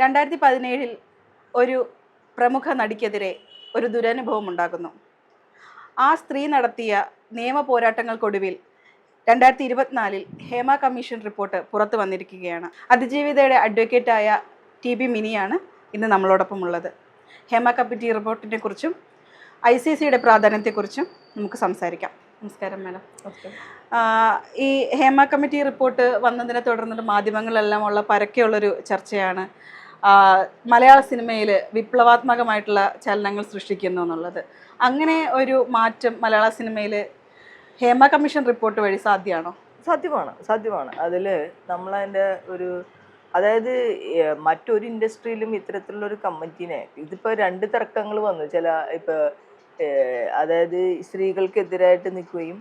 രണ്ടായിരത്തി പതിനേഴിൽ ഒരു പ്രമുഖ നടിക്കെതിരെ ഒരു ദുരനുഭവം ഉണ്ടാകുന്നു. ആ സ്ത്രീ നടത്തിയ നിയമ പോരാട്ടങ്ങൾക്കൊടുവിൽ രണ്ടായിരത്തി ഇരുപത്തിനാലിൽ ഹേമ കമ്മീഷൻ റിപ്പോർട്ട് പുറത്തു വന്നിരിക്കുകയാണ്. അതിജീവിതയുടെ അഡ്വക്കേറ്റായ ടി ബി മിനിയാണ് ഇന്ന് നമ്മളോടൊപ്പം ഉള്ളത് ഹേമ കമ്മിറ്റി റിപ്പോർട്ടിനെ കുറിച്ചും ഐ സി സിയുടെ പ്രാധാന്യത്തെക്കുറിച്ചും നമുക്ക് സംസാരിക്കാം. നമസ്കാരം മാഡം. ഈ ഹേമ കമ്മിറ്റി റിപ്പോർട്ട് വന്നതിനെ തുടർന്നിട്ട് മാധ്യമങ്ങളെല്ലാം ഉള്ള പരക്കെയുള്ളൊരു ചർച്ചയാണ്. മലയാള സിനിമയിൽ വിപ്ലവാത്മകമായിട്ടുള്ള ചലനങ്ങൾ സൃഷ്ടിക്കുന്നു എന്നുള്ളത്. അങ്ങനെ ഒരു മാറ്റം മലയാള സിനിമയിൽ ഹേമ കമ്മീഷൻ റിപ്പോർട്ട് വഴി സാധ്യമാണോ? സാധ്യമാണ് സാധ്യമാണ്. അതിൽ നമ്മളതിന്റെ ഒരു അതായത് മറ്റൊരു ഇൻഡസ്ട്രിയിലും ഇത്തരത്തിലുള്ള ഒരു കമ്മിറ്റീനെ ഇതിപ്പോൾ രണ്ട് തർക്കങ്ങൾ വന്നു. ചില ഇപ്പോൾ അതായത് സ്ത്രീകൾക്കെതിരായിട്ട് നിൽക്കുകയും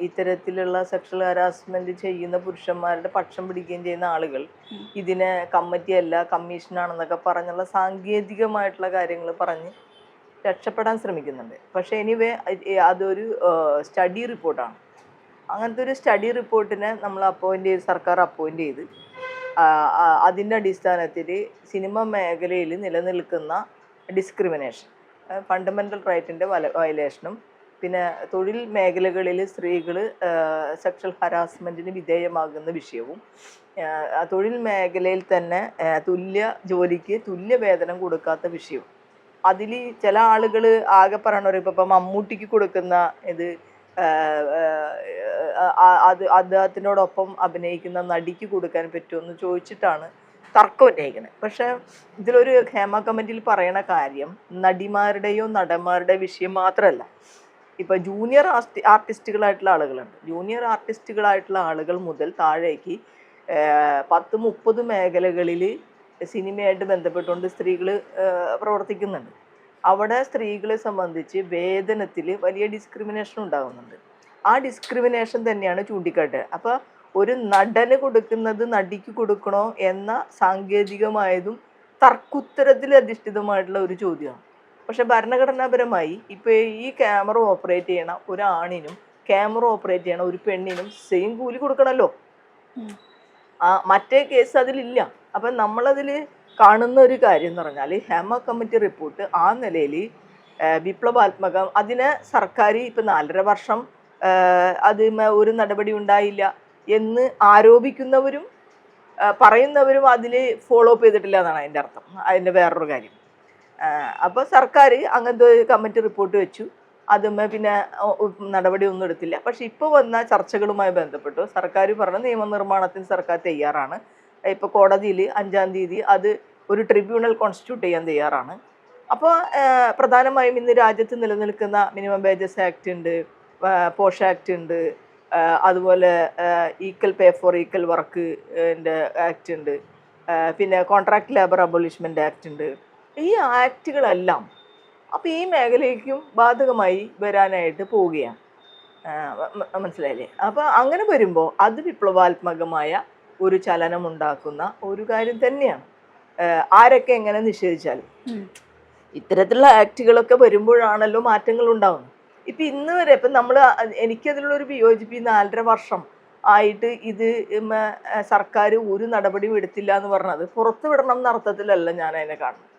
ഇത്തരത്തിലുള്ള സെക്ഷൽ ഹരാസ്മെന്റ് ചെയ്യുന്ന പുരുഷന്മാരുടെ പക്ഷം പിടിക്കുകയും ചെയ്യുന്ന ആളുകൾ ഇതിനെ കമ്മിറ്റി അല്ല കമ്മീഷനാണെന്നൊക്കെ പറഞ്ഞുള്ള സാങ്കേതികമായിട്ടുള്ള കാര്യങ്ങൾ പറഞ്ഞ് രക്ഷപ്പെടാൻ ശ്രമിക്കുന്നുണ്ട്. പക്ഷെ എനിവേ അതൊരു സ്റ്റഡി റിപ്പോർട്ടാണ് അങ്ങനത്തെ ഒരു സ്റ്റഡി റിപ്പോർട്ടിനെ നമ്മൾ അപ്പോയിന്റ് ചെയ്ത് സർക്കാർ അപ്പോയിന്റ് ചെയ്ത് അതിന്റെ അടിസ്ഥാനത്തിൽ സിനിമ മേഖലയിൽ നിലനിൽക്കുന്ന ഡിസ്ക്രിമിനേഷൻ ഫണ്ടമെന്റൽ റൈറ്റിന്റെ വയലേഷനും പിന്നെ തൊഴിൽ മേഖലകളിൽ സ്ത്രീകൾ സെക്ഷൽ ഹരാസ്മെന്റിന് വിധേയമാകുന്ന വിഷയവും തൊഴിൽ മേഖലയിൽ തന്നെ തുല്യ ജോലിക്ക് തുല്യ വേതനം കൊടുക്കാത്ത വിഷയവും. അതിൽ ചില ആളുകൾ ആകെ പറയണവർ ഇപ്പം ഇപ്പം മമ്മൂട്ടിക്ക് കൊടുക്കുന്ന ഇത് അത് അദ്ദേഹത്തിനോടൊപ്പം അഭിനയിക്കുന്ന നടിക്ക് കൊടുക്കാൻ പറ്റുമെന്ന് ചോദിച്ചിട്ടാണ് തർക്കം ഉന്നയിക്കുന്നത് പക്ഷെ ഇതിലൊരു ഹേമ കമ്മിറ്റിയിൽ പറയണ കാര്യം നടിമാരുടെയോ നടന്മാരുടെ വിഷയം മാത്രമല്ല ഇപ്പൊ ജൂനിയർ ആർട്ടി ആർട്ടിസ്റ്റുകളായിട്ടുള്ള ആളുകളുണ്ട്. ജൂനിയർ ആർട്ടിസ്റ്റുകളായിട്ടുള്ള ആളുകൾ മുതൽ താഴേക്ക് പത്ത് മുപ്പത് മേഖലകളിൽ സിനിമയായിട്ട് ബന്ധപ്പെട്ടുകൊണ്ട് സ്ത്രീകൾ പ്രവർത്തിക്കുന്നുണ്ട്. അവിടെ സ്ത്രീകളെ സംബന്ധിച്ച് വേതനത്തിൽ വലിയ ഡിസ്ക്രിമിനേഷൻ ഉണ്ടാകുന്നുണ്ട്. ആ ഡിസ്ക്രിമിനേഷൻ തന്നെയാണ് ചൂണ്ടിക്കാട്ടുക. അപ്പോൾ ഒരു നടന് കൊടുക്കുന്നത് നടിക്ക് കൊടുക്കണോ എന്ന സാങ്കേതികമായതും തർക്കുത്തരത്തിൽ അധിഷ്ഠിതമായിട്ടുള്ള ഒരു ചോദ്യമാണ്. പക്ഷെ ഭരണഘടനാപരമായി ഇപ്പോൾ ഈ ക്യാമറ ഓപ്പറേറ്റ് ചെയ്യണ ഒരാണിനും ക്യാമറ ഓപ്പറേറ്റ് ചെയ്യണ ഒരു പെണ്ണിനും സെയിം കൂലി കൊടുക്കണമല്ലോ ആ മറ്റേ കേസ് അതിലില്ല. അപ്പം നമ്മളതിൽ കാണുന്ന ഒരു കാര്യം എന്ന് പറഞ്ഞാൽ ഹേമ കമ്മിറ്റി റിപ്പോർട്ട് ആ നിലയിൽ വിപ്ലവാത്മകം അതിനെ സർക്കാർ ഇപ്പം നാലര വർഷം അത് ഒരു നടപടി ഉണ്ടായില്ല എന്ന് ആരോപിക്കുന്നവരും പറയുന്നവരും അതിൽ ഫോളോ അപ്പ് ചെയ്തിട്ടില്ല എന്നാണ് അതിന്റെ അർത്ഥം. അതിന്റെ വേറൊരു കാര്യം. അപ്പോൾ സർക്കാർ അങ്ങനത്തെ ഒരു കമ്മിറ്റി റിപ്പോർട്ട് വെച്ചു. അതുമ്മേ പിന്നെ നടപടി ഒന്നും എടുത്തില്ല. പക്ഷെ ഇപ്പോൾ വന്ന ചർച്ചകളുമായി ബന്ധപ്പെട്ടു. സർക്കാർ പറഞ്ഞ നിയമനിർമ്മാണത്തിന് സർക്കാർ തയ്യാറാണ്. ഇപ്പോൾ കോടതിയിൽ അഞ്ചാം തീയതി അത് ഒരു ട്രിബ്യൂണൽ കോൺസ്റ്റിറ്റ്യൂട്ട് ചെയ്യാൻ തയ്യാറാണ്. അപ്പോൾ പ്രധാനമായും ഇന്ന് രാജ്യത്ത് നിലനിൽക്കുന്ന മിനിമം വേജസ് ആക്ട് ഉണ്ട് പോഷ ആക്ട് ഉണ്ട് അതുപോലെ equal pay for equal work act ഉണ്ട് പിന്നെ കോൺട്രാക്ട് ലേബർ അബോളിഷ്മെന്റ് ആക്ട് ഉണ്ട്. ഈ ആക്റ്റുകളെല്ലാം അപ്പോൾ ഈ മേഖലയ്ക്കും ബാധകമായി വരാനായിട്ട് പോവുകയാണ്. മനസ്സിലായില്ലേ? അപ്പോൾ അങ്ങനെ വരുമ്പോൾ അത് വിപ്ലവാത്മകമായ ഒരു ചലനം ഉണ്ടാക്കുന്ന ഒരു കാര്യം തന്നെയാണ്. ആരൊക്കെ എങ്ങനെ നിഷേധിച്ചാലും. ഇത്തരത്തിലുള്ള ആക്റ്റുകളൊക്കെ വരുമ്പോഴാണല്ലോ മാറ്റങ്ങൾ ഉണ്ടാകുന്നത് ഇപ്പം ഇന്ന് വരെ ഇപ്പം നമ്മൾ എനിക്കതിലുള്ളൊരു വിയോജിപ്പ് ഈ നാലര വർഷം ആയിട്ട് ഇത് സർക്കാർ ഒരു നടപടിയും എടുത്തില്ല എന്ന് പറഞ്ഞത് പുറത്തു വിടണം എന്ന അർത്ഥത്തിലല്ല ഞാൻ അതിനെ കാണുന്നത്.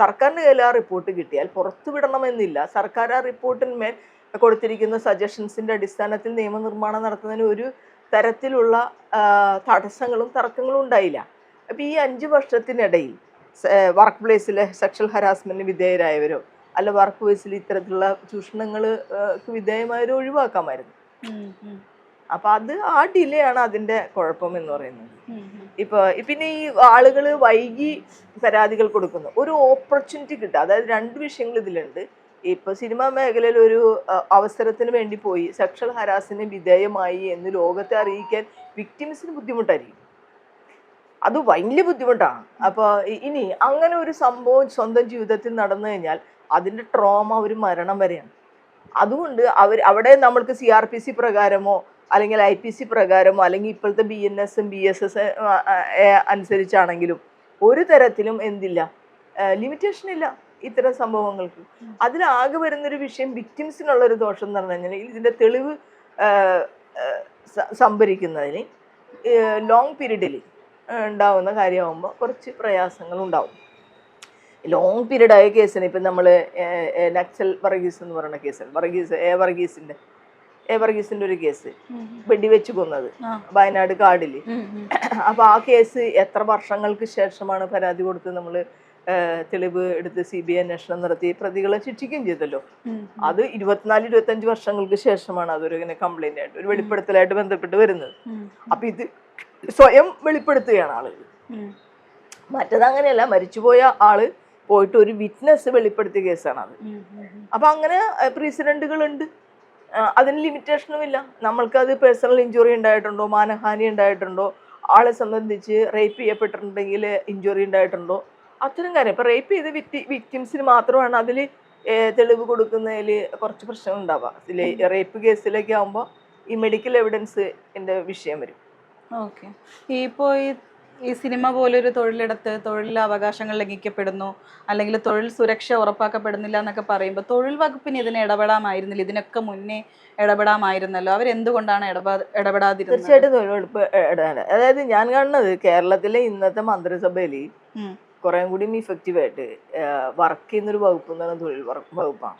സർക്കാരിന്റെ കയ്യിൽ ആ റിപ്പോർട്ട് കിട്ടിയാൽ പുറത്തു വിടണമെന്നില്ല. സർക്കാർ ആ റിപ്പോർട്ടിന്മേൽ കൊടുത്തിരിക്കുന്ന സജഷൻസിന്റെ അടിസ്ഥാനത്തിൽ നിയമനിർമ്മാണം നടത്തുന്നതിന് ഒരു തരത്തിലുള്ള തടസ്സങ്ങളും തർക്കങ്ങളും ഉണ്ടായില്ല. അപ്പോൾ ഈ അഞ്ച് വർഷത്തിനിടയിൽ വർക്ക് പ്ലേസിലെ സെക്ഷൽ ഹരാസ്മെന്റിന് വിധേയരായവരോ അല്ല വർക്ക് പ്ലേസിൽ ഇത്തരത്തിലുള്ള ചൂഷണങ്ങൾ വിധേയമായവരോ ഒഴിവാക്കാമായിരുന്നു. അപ്പൊ അത് ആ ഡിലേ ആണ് അതിന്റെ കുഴപ്പം എന്ന് പറയുന്നത്. ഇപ്പൊ പിന്നെ ഈ ആളുകൾ വൈകി പരാതികൾ കൊടുക്കുന്നു. ഒരു ഓപ്പർച്യൂണിറ്റി കിട്ടുക അതായത് രണ്ട് വിഷയങ്ങൾ ഇതിലുണ്ട്. ഇപ്പൊ സിനിമാ മേഖലയിൽ ഒരു അവസരത്തിന് വേണ്ടി പോയി. സെക്ഷൽ ഹരാസിന് വിധേയമായി എന്ന് ലോകത്തെ അറിയിക്കാൻ വിക്ടിംസിന് ബുദ്ധിമുട്ടായിരിക്കും. അത് വലിയ ബുദ്ധിമുട്ടാണ്. അപ്പോൾ ഇനി അങ്ങനെ ഒരു സംഭവം സ്വന്തം ജീവിതത്തിൽ നടന്നു കഴിഞ്ഞാൽ അതിന്റെ ട്രോമ ഒരു മരണം വരെയാണ്. അതുകൊണ്ട് അവർ അവിടെ നമ്മൾക്ക് സി ആർ പി സി പ്രകാരമോ അല്ലെങ്കിൽ ഐ പി സി പ്രകാരമോ അല്ലെങ്കിൽ ഇപ്പോഴത്തെ ബി എൻ എസും ബി എസ് എസ് അനുസരിച്ചാണെങ്കിലും ഒരു തരത്തിലും എന്തില്ല. ലിമിറ്റേഷൻ ഇല്ല ഇത്തരം സംഭവങ്ങൾക്ക്. അതിലാകെ വരുന്നൊരു വിഷയം വിക്ടിംസിനുള്ള ഒരു ദോഷം എന്ന് പറഞ്ഞു കഴിഞ്ഞാൽ ഇതിന്റെ തെളിവ് സംഭരിക്കുന്നതിന് ലോങ് പീരീഡിൽ ഉണ്ടാവുന്ന കാര്യമാകുമ്പോൾ കുറച്ച് പ്രയാസങ്ങൾ ഉണ്ടാവും. ലോങ് പീരീഡായ കേസിന് ഇപ്പം നമ്മൾ നക്സൽ വർഗീസ് എന്ന് പറയുന്ന കേസ് വർഗീസ് എ വർഗീസിന്റെ എ വർഗീസിന്റെ ഒരു കേസ്. വെടിവെച്ച് കൊന്നത്. വയനാട് കാടിൽ. അപ്പോൾ ആ കേസ് എത്ര വർഷങ്ങൾക്ക് ശേഷമാണ് പരാതി കൊടുത്ത് നമ്മൾ തെളിവ് എടുത്ത് സി ബി ഐ അന്വേഷണം നടത്തി പ്രതികളെ ശിക്ഷിക്കുകയും ചെയ്തല്ലോ. അത് ഇരുപത്തിനാല് ഇരുപത്തഞ്ച് വർഷങ്ങൾക്ക് ശേഷമാണ് അതൊരു ഇങ്ങനെ കംപ്ലൈന്റ് ആയിട്ട് ഒരു വെളിപ്പെടുത്തലായിട്ട് ബന്ധപ്പെട്ട് വരുന്നത്. അപ്പൊ ഇത് സ്വയം വെളിപ്പെടുത്തുകയാണ് ആളുകൾ. മറ്റത് അങ്ങനെയല്ല മരിച്ചുപോയ ആൾ പോയിട്ട് ഒരു വിറ്റ്നസ് വെളിപ്പെടുത്തിയ കേസാണ് അത്. അപ്പൊ അങ്ങനെ പ്രസിഡന്റുകൾ ഉണ്ട് അതിന് ലിമിറ്റേഷനും ഇല്ല. നമ്മൾക്കത് പേഴ്സണൽ ഇഞ്ചുറി ഉണ്ടായിട്ടുണ്ടോ മാനഹാനി ഉണ്ടായിട്ടുണ്ടോ ആളെ സംബന്ധിച്ച് റേപ്പ് ചെയ്യപ്പെട്ടിട്ടുണ്ടെങ്കിൽ ഇഞ്ചുറി ഉണ്ടായിട്ടുണ്ടോ അത്തരം കാര്യം. ഇപ്പം റേപ്പ് ചെയ്ത വിക്ടി വിക്ടിംസിന് മാത്രമാണ് അതിൽ തെളിവ് കൊടുക്കുന്നതിൽ കുറച്ച് പ്രശ്നം ഉണ്ടാവുക. ഇതിൽ റേപ്പ് കേസിലൊക്കെ ആകുമ്പോൾ ഈ മെഡിക്കൽ എവിഡൻസ് എന്റെ വിഷയം വരും. ഓക്കെ ഇപ്പോൾ ഈ ഈ സിനിമ പോലൊരു തൊഴിലിടത്ത് തൊഴിൽ അവകാശങ്ങൾ ലംഘിക്കപ്പെടുന്നു അല്ലെങ്കിൽ തൊഴിൽ സുരക്ഷ ഉറപ്പാക്കപ്പെടുന്നില്ല എന്നൊക്കെ പറയുമ്പോൾ തൊഴിൽ വകുപ്പിന് ഇതിന് ഇടപെടാമായിരുന്നില്ല. ഇതിനൊക്കെ മുന്നേ ഇടപെടാമായിരുന്നല്ലോ. അവരെന്തുകൊണ്ടാണ് ഇടപെടാ ഇടപെടാതിരുന്നത്? തീർച്ചയായിട്ടും തൊഴിലുറപ്പ് അതായത് ഞാൻ കാണുന്നത് കേരളത്തിലെ ഇന്നത്തെ മന്ത്രിസഭയിൽ. കുറേ കൂടി ഇഫക്റ്റീവ് ആയിട്ട് വർക്ക് ചെയ്യുന്നൊരു വകുപ്പ് എന്ന് പറയുന്നത് തൊഴിൽ വകുപ്പാണ്.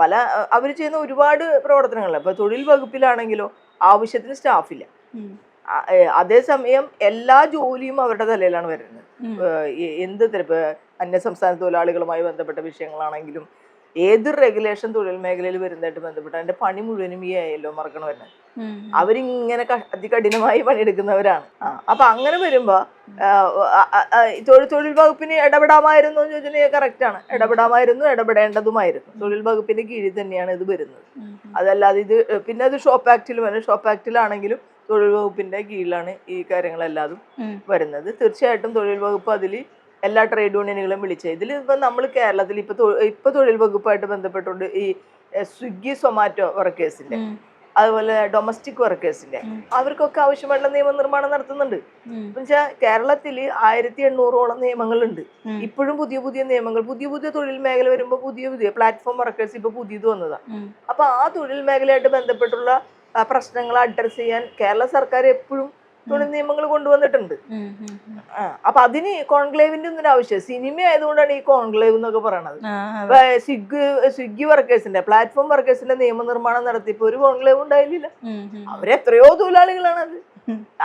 പല അവർ ചെയ്യുന്ന ഒരുപാട് പ്രവർത്തനങ്ങൾ ഇപ്പോൾ തൊഴിൽ വകുപ്പിലാണെങ്കിലോ ആവശ്യത്തിന് സ്റ്റാഫില്ല. അതേസമയം എല്ലാ ജോലിയും അവരുടെ തലയിലാണ് വരുന്നത്. എന്ത് അന്യസംസ്ഥാന തൊഴിലാളികളുമായി ബന്ധപ്പെട്ട വിഷയങ്ങളാണെങ്കിലും ഏത് റെഗുലേഷൻ തൊഴിൽ മേഖലയിൽ വരുന്നതായിട്ട് ബന്ധപ്പെട്ട് അതിന്റെ പണി മുഴുവനും ഈ ആയല്ലോ മറക്കണം വരുന്നത്. അവരിങ്ങനെ അതികഠിനമായി പണിയെടുക്കുന്നവരാണ്. അപ്പൊ അങ്ങനെ വരുമ്പോ തൊഴിൽ തൊഴിൽ വകുപ്പിന് ഇടപെടാമായിരുന്നു എന്ന് ചോദിച്ചാൽ കറക്റ്റ് ആണ്. ഇടപെടാമായിരുന്നു ഇടപെടേണ്ടതുമായിരുന്നു. തൊഴിൽ വകുപ്പിന്റെ കീഴിൽ തന്നെയാണ് ഇത് വരുന്നത്. അതല്ലാതെ ഇത് പിന്നെ അത് ഷോപ്പ് ആക്ടിൽ വരും ഷോപ്പ് ആക്ടിലാണെങ്കിലും തൊഴിൽ വകുപ്പിന്റെ കീഴിലാണ് ഈ കാര്യങ്ങളെല്ലാതും വരുന്നത്. തീർച്ചയായിട്ടും തൊഴിൽ വകുപ്പ് അതിൽ എല്ലാ ട്രേഡ് യൂണിയനുകളും വിളിച്ചത് ഇതിൽ ഇപ്പം നമ്മൾ കേരളത്തിൽ ഇപ്പൊ ഇപ്പൊ തൊഴിൽ വകുപ്പായിട്ട് ബന്ധപ്പെട്ടുകൊണ്ട് ഈ സ്വിഗ്ഗി സൊമാറ്റോ വർക്കേഴ്സിന്റെ. അതുപോലെ ഡൊമസ്റ്റിക് വർക്കേഴ്സിന്റെ. അവർക്കൊക്കെ ആവശ്യമായിട്ടുള്ള നിയമനിർമ്മാണം നടത്തുന്നുണ്ട്. എന്നുവെച്ചാൽ വെച്ചാൽ കേരളത്തിൽ ആയിരത്തി എണ്ണൂറോളം നിയമങ്ങളുണ്ട്. ഇപ്പോഴും പുതിയ പുതിയ നിയമങ്ങൾ പുതിയ പുതിയ തൊഴിൽ മേഖല വരുമ്പോൾ പുതിയ പുതിയ പ്ലാറ്റ്ഫോം വർക്കേഴ്സ് ഇപ്പൊ പുതിയത് വന്നതാണ് അപ്പൊ ആ തൊഴിൽ മേഖലയായിട്ട് ബന്ധപ്പെട്ടുള്ള പ്രശ്നങ്ങൾ അഡ്രസ്സ് ചെയ്യാൻ കേരള സർക്കാർ എപ്പോഴും തൊഴിൽ നിയമങ്ങൾ കൊണ്ടുവന്നിട്ടുണ്ട്. അപ്പൊ അതിന് കോൺക്ലേവിന്റെ ഒന്നും ആവശ്യം സിനിമ ആയതുകൊണ്ടാണ് ഈ കോൺക്ലേവ് എന്നൊക്കെ പറയണത്. സ്വിഗ് സ്വിഗ്ഗി വർക്കേഴ്സിന്റെ പ്ലാറ്റ്ഫോം വർക്കേഴ്സിന്റെ നിയമനിർമ്മാണം നടത്തിയപ്പോ ഒരു കോൺക്ലേവ് ഉണ്ടായില്ല. അവരെത്രയോ തൊഴിലാളികളാണ് അത്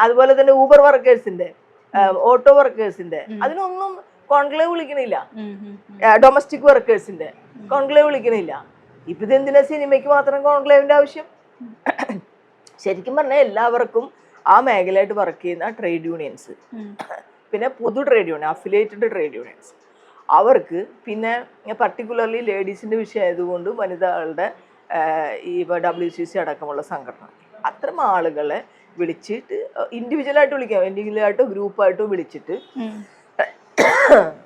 അതുപോലെ തന്നെ ഊബർ വർക്കേഴ്സിന്റെ ഓട്ടോ വർക്കേഴ്സിന്റെ അതിനൊന്നും കോൺക്ലേവ് വിളിക്കണില്ല. ഡൊമസ്റ്റിക് വർക്കേഴ്സിന്റെ കോൺക്ലേവ് വിളിക്കണില്ല. ഇപ്പൊ ഇത് എന്തിനാ സിനിമയ്ക്ക് മാത്രം കോൺക്ലേവിന്റെ ആവശ്യം? ശരിക്കും പറഞ്ഞാൽ എല്ലാവർക്കും ആ മേഖലയായിട്ട് വർക്ക് ചെയ്യുന്ന ട്രേഡ് യൂണിയൻസ് പിന്നെ പൊതു trade union affiliated trade unions അവർക്ക് പിന്നെ പർട്ടിക്കുലർലി ലേഡീസിന്റെ വിഷയമായതുകൊണ്ട് വനിതകളുടെ ഈ ഡബ്ല്യു സി സി അടക്കമുള്ള സംഘടന. അത്തരം ആളുകളെ വിളിച്ചിട്ട് ഇൻഡിവിജ്വലായിട്ട് വിളിക്കാം. ഇൻഡിവിജ്വലായിട്ടോ ഗ്രൂപ്പായിട്ടോ വിളിച്ചിട്ട്